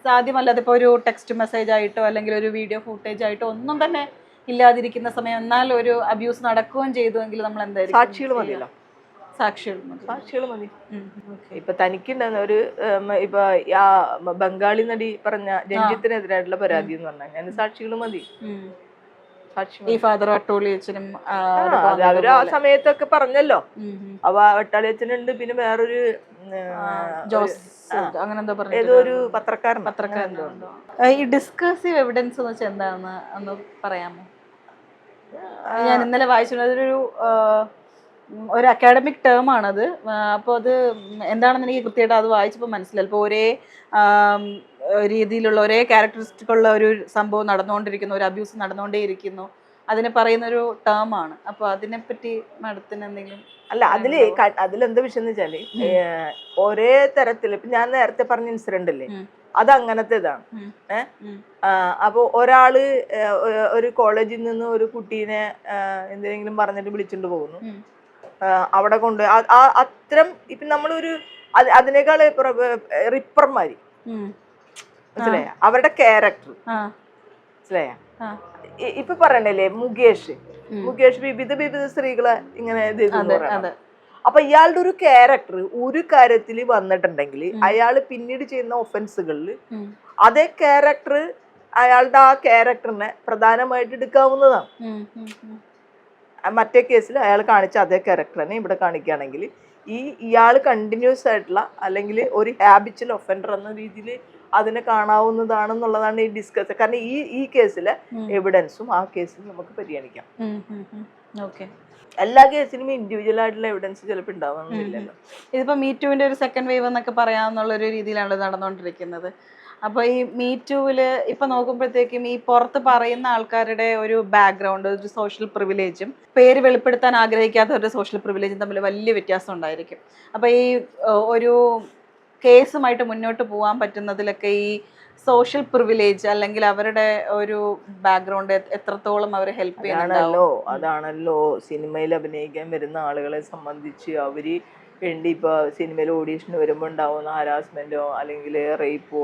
സാധ്യമല്ലാതെ ഇപ്പോൾ ഒരു ടെക്സ്റ്റ് മെസ്സേജ് ആയിട്ടോ അല്ലെങ്കിൽ ഒരു വീഡിയോ ഫുട്ടേജ് ആയിട്ടോ ഒന്നും തന്നെ ഇല്ലാതിരിക്കുന്ന സമയം. എന്നാൽ ഒരു അബ്യൂസ് നടക്കുകയും ചെയ്തുവെങ്കിൽ നമ്മൾ എന്തായാലും സാക്ഷികൾ? മതിയല്ലോ. സാക്ഷികൾ സാക്ഷികൾ മതി. ഇപ്പൊ തനിക്കുണ്ടായിരുന്ന ഒരു ഇപ്പൊ ആ ബംഗാളി നടി പറഞ്ഞ രഞ്ജിത്തിനെതിരായിട്ടുള്ള പരാതി എന്ന് പറഞ്ഞ ഞാൻ സാക്ഷികൾ മതി. ഈ ഫാദർ അട്ടോളി അച്ഛനും അവർ ആ സമയത്തൊക്കെ പറഞ്ഞല്ലോ. അപ്പൊ വട്ടാളി അവ വെട്ടാളി അച്ഛനുണ്ട് പിന്നെ വേറൊരു ജോസ് അങ്ങനെ എന്താ പറഞ്ഞു ഏതോ ഒരു പത്രക്കാരൻ പത്രക്കാരൻ ഈ ഡിസ്കസീവ് എവിഡൻസ് എന്ന് വെച്ചാൽ എന്താണെന്ന് ഒന്ന് പറയാമോ? ഞാൻ ഇന്നലെ വായിച്ചു അതൊരു ഒരു അക്കാഡമിക് ടേം ആണത്. അപ്പോൾ അത് എന്താണെന്ന് എനിക്ക് കൃത്യമായിട്ട് അത് വായിച്ചപ്പോൾ മനസ്സിലായി. ഇപ്പോൾ ഒരേ രീതിയിലുള്ള ഒരേ ക്യാരക്ടറിസ്റ്റിക് ഉള്ള ഒരു സംഭവം നടന്നുകൊണ്ടിരിക്കുന്നു ഒരു അബ്യൂസ് നടന്നുകൊണ്ടേയിരിക്കുന്നു. അതിനെ പറയുന്ന ഒരു ടേം ആണ്. അപ്പോൾ അതിനെപ്പറ്റി മാഡത്തിന് എന്തെങ്കിലും അല്ല അതിൽ അതിലെന്ത് വിഷയം എന്ന് വെച്ചാൽ ഒരേ തരത്തിൽ ഇപ്പം ഞാൻ നേരത്തെ പറഞ്ഞ ഇൻസിഡന്റ് അല്ലേ അത് അങ്ങനത്തെ ഇതാണ് ഏഹ് ഉം. അപ്പോൾ ഒരാൾ ഒരു കോളേജിൽ നിന്ന് ഒരു കുട്ടീനെ എന്തെങ്കിലും പറഞ്ഞിട്ട് വിളിച്ചുകൊണ്ട് പോകുന്നു. അവിടെ കൊണ്ട് ആ- അത്തരം ഇപ്പൊ നമ്മളൊരു അത് അതിനേക്കാൾ റിപ്പർമാര്. മനസ്സിലായ? അവരുടെ ക്യാരക്ടർ. മനസ്സിലായ? ഇപ്പൊ പറയണല്ലേ മുകേഷ്. മുകേഷ് വിവിധ വിവിധ സ്ത്രീകളെ ഇങ്ങനെ. അപ്പൊ ഇയാളുടെ ഒരു ക്യാരക്ടർ ഒരു കാര്യത്തിൽ വന്നിട്ടുണ്ടെങ്കിൽ അയാൾ പിന്നീട് ചെയ്യുന്ന ഒഫൻസുകളിൽ അതേ ക്യാരക്ടർ അയാളുടെ ആ ക്യാരക്ടറിനെ പ്രധാനമായിട്ട് എടുക്കാവുന്നതാണ്. മറ്റേ കേസിൽ അയാൾ കാണിച്ച അതേ ക്യാരക്ടർ തന്നെ ഇവിടെ കാണിക്കുകയാണെങ്കിൽ ഈ ഇയാൾ കണ്ടിന്യൂസ് ആയിട്ടുള്ള അല്ലെങ്കിൽ ഒരു ഹാബിച്വൽ ഒഫൻഡർ എന്ന രീതിയിൽ അതിനെ കാണാവുന്നതാണെന്നുള്ളതാണ് ഈ ഡിസ്കസ് കാരണം ഈ ഈ കേസിലെ എവിഡൻസും ആ കേസിൽ നമുക്ക് പരിഗണിക്കാം. എല്ലാ കേസിനും ഇൻഡിവിജ്വൽ ആയിട്ടുള്ള എവിഡൻസ് ചിലപ്പോൾ ഉണ്ടാവുന്നില്ലല്ലോ ഇതിപ്പോ മീറ്റുവിന്റെ ഒരു സെക്കൻഡ് വേവ് എന്നൊക്കെ പറയാന്നുള്ള ഒരു രീതിയിലാണ് നടന്നുകൊണ്ടിരിക്കുന്നത് അപ്പോൾ ഈ മീ ടൂവിൽ ഇപ്പൊ നോക്കുമ്പോഴത്തേക്കും ഈ പുറത്ത് പറയുന്ന ആൾക്കാരുടെ ഒരു ബാക്ക്ഗ്രൗണ്ട് ഒരു സോഷ്യൽ പ്രിവിലേജും പേര് വെളിപ്പെടുത്താൻ ആഗ്രഹിക്കാത്തവരുടെ സോഷ്യൽ പ്രിവിലേജും തമ്മിൽ വലിയ വ്യത്യാസം ഉണ്ടായിരിക്കും. അപ്പോൾ ഈ ഒരു കേസുമായിട്ട് മുന്നോട്ട് പോകാൻ പറ്റുന്നതിലൊക്കെ ഈ സോഷ്യൽ പ്രിവിലേജ് അല്ലെങ്കിൽ അവരുടെ ഒരു ബാക്ക്ഗ്രൗണ്ട് എത്രത്തോളം അവർ ഹെൽപ്പ് ചെയ്യാനാണല്ലോ അതാണല്ലോ. സിനിമയിൽ അഭിനയിക്കാൻ വരുന്ന ആളുകളെ സംബന്ധിച്ച് അവർ വേണ്ടി ഇപ്പൊ സിനിമയിൽ ഓഡീഷന് വരുമ്പോൾ ഉണ്ടാവുന്ന ഹരാസ്മെന്റോ അല്ലെങ്കിൽ റേപ്പോ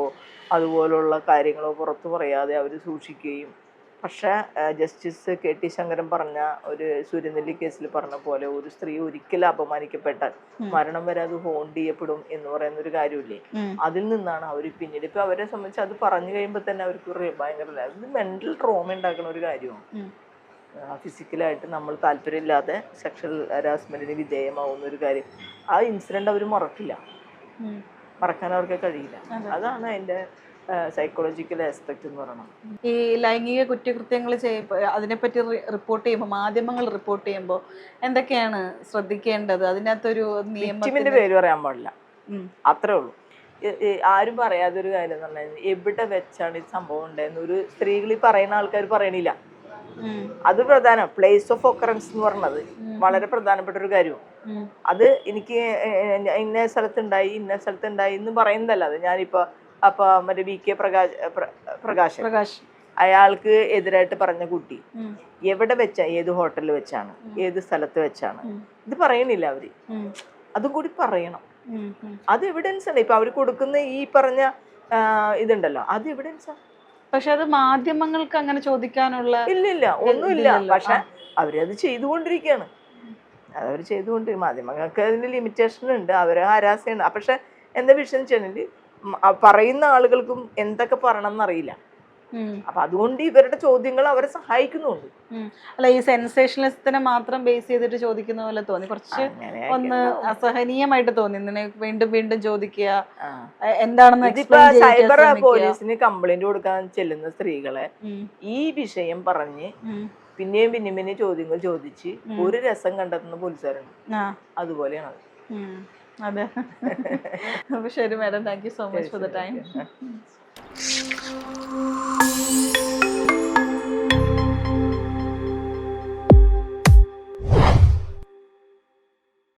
അതുപോലുള്ള കാര്യങ്ങളോ പുറത്തു പറയാതെ അവർ സൂക്ഷിക്കുകയും. പക്ഷേ ജസ്റ്റിസ് കെ ടി ശങ്കരൻ പറഞ്ഞ ഒരു സൂര്യനെല്ലി കേസിൽ പറഞ്ഞ പോലെ ഒരു സ്ത്രീ ഒരിക്കലും അപമാനിക്കപ്പെട്ടാൽ മരണം വരെ അത് ഹോണ്ട് ചെയ്യപ്പെടും എന്ന് പറയുന്ന ഒരു കാര്യമില്ലേ അതിൽ നിന്നാണ് അവർ പിന്നീട് ഇപ്പൊ അവരെ സംബന്ധിച്ച് അത് പറഞ്ഞു കഴിയുമ്പോൾ തന്നെ അവർക്ക് ഭയങ്കര അത് മെന്റൽ ട്രോമ ഉണ്ടാക്കുന്ന ഒരു കാര്യമാണ്. ഫിസിക്കലായിട്ട് നമ്മൾ താല്പര്യമില്ലാതെ സെക്ഷൽ ഹരാസ്മെന്റിന് വിധേയമാവുന്ന ഒരു കാര്യം. ആ ഇൻസിഡന്റ് അവർ മറക്കില്ല. മറക്കാൻ അവർക്ക് കഴിയില്ല. അതാണ് അതിന്റെ സൈക്കോളജിക്കൽ ആസ്പെക്ട് എന്ന് പറയുന്നത് ഈ ലൈംഗിക കുറ്റകൃത്യങ്ങൾ ചെയ്യുമ്പോൾ അതിനെപ്പറ്റി റിപ്പോർട്ട് ചെയ്യുമ്പോൾ മാധ്യമങ്ങൾ റിപ്പോർട്ട് ചെയ്യുമ്പോൾ എന്തൊക്കെയാണ് ശ്രദ്ധിക്കേണ്ടത്? അതിനകത്തൊരു നിയമത്തിന്റെ പേര് പറയാൻ പാടില്ല. അത്രേ ഉള്ളൂ. ആരും പറയാതൊരു കാര്യം എന്ന് പറഞ്ഞാൽ എവിടെ വെച്ചാണ് ഈ സംഭവം ഉണ്ടായെന്ന് ഒരു സ്ത്രീകൾ ഈ പറയുന്ന ആൾക്കാർ പറയണില്ല. അത് പ്രധാനം. പ്ലേസ് ഓഫ് ഒക്കറൻസ് എന്ന് പറഞ്ഞത് വളരെ പ്രധാനപ്പെട്ട ഒരു കാര്യമാണ് അത് എനിക്ക് ഇന്ന സ്ഥലത്തുണ്ടായി ഇന്ന സ്ഥലത്തുണ്ടായി എന്ന് പറയുന്നതല്ല. അത് ഞാനിപ്പോ അപ്പൊ മറ്റേ വി കെ പ്രകാശ് പ്രകാശ് പ്രകാശ് അയാൾക്ക് എതിരായിട്ട് പറഞ്ഞ കുട്ടി. എവിടെ വെച്ച ഏത് ഹോട്ടലിൽ വെച്ചാണ് ഏത് സ്ഥലത്ത് വെച്ചാണ്. ഇത് പറയണില്ല അവർ. അതും കൂടി പറയണം. അത് എവിഡൻസ് ആണ്. ഇപ്പൊ അവർ കൊടുക്കുന്ന ഈ പറഞ്ഞ ഇതുണ്ടല്ലോ. അത് എവിഡൻസാ പക്ഷെ അത് മാധ്യമങ്ങൾക്ക് അങ്ങനെ ചോദിക്കാനുള്ള ഇല്ല ഇല്ല ഒന്നുമില്ല. പക്ഷെ അവരത് ചെയ്തുകൊണ്ടിരിക്കുകയാണ് അതവർ ചെയ്തുകൊണ്ട് മാധ്യമങ്ങൾക്ക് അതിന് ലിമിറ്റേഷൻ ഉണ്ട്. അവർ ഹരാസയാണ് പക്ഷെ എന്താ വിഷയം വെച്ചാൽ പറയുന്ന ആളുകൾക്കും എന്തൊക്കെ പറയണം എന്നറിയില്ല. അപ്പൊ അതുകൊണ്ട് ഇവരുടെ ചോദ്യങ്ങൾ അവരെ സഹായിക്കുന്നുണ്ട്. അല്ല ഈ സെൻസേഷനലിസത്തിനെ മാത്രം ബേസ് ചെയ്തിട്ട് ചോദിക്കുന്ന പോലെ തോന്നി. കുറച്ച് ഒന്ന് അസഹനീയമായിട്ട് തോന്നി. ഇതിനെ വീണ്ടും വീണ്ടും ചോദിക്കുക. എന്താണെന്ന് സൈബർ പോലീസിന് കംപ്ലൈന്റ് കൊടുക്കാൻ ചെല്ലുന്ന സ്ത്രീകളെ ഈ വിഷയം പറഞ്ഞ്. പിന്നെയും പിന്നെയും പിന്നെ ചോദ്യങ്ങൾ ചോദിച്ച് ഒരു രസം കണ്ടെത്തുന്ന പോലീസുകാരുണ്ട്. അതുപോലെയാണ് അത്. അതെ. അപ്പൊ ശരി madam thank you so much for the time you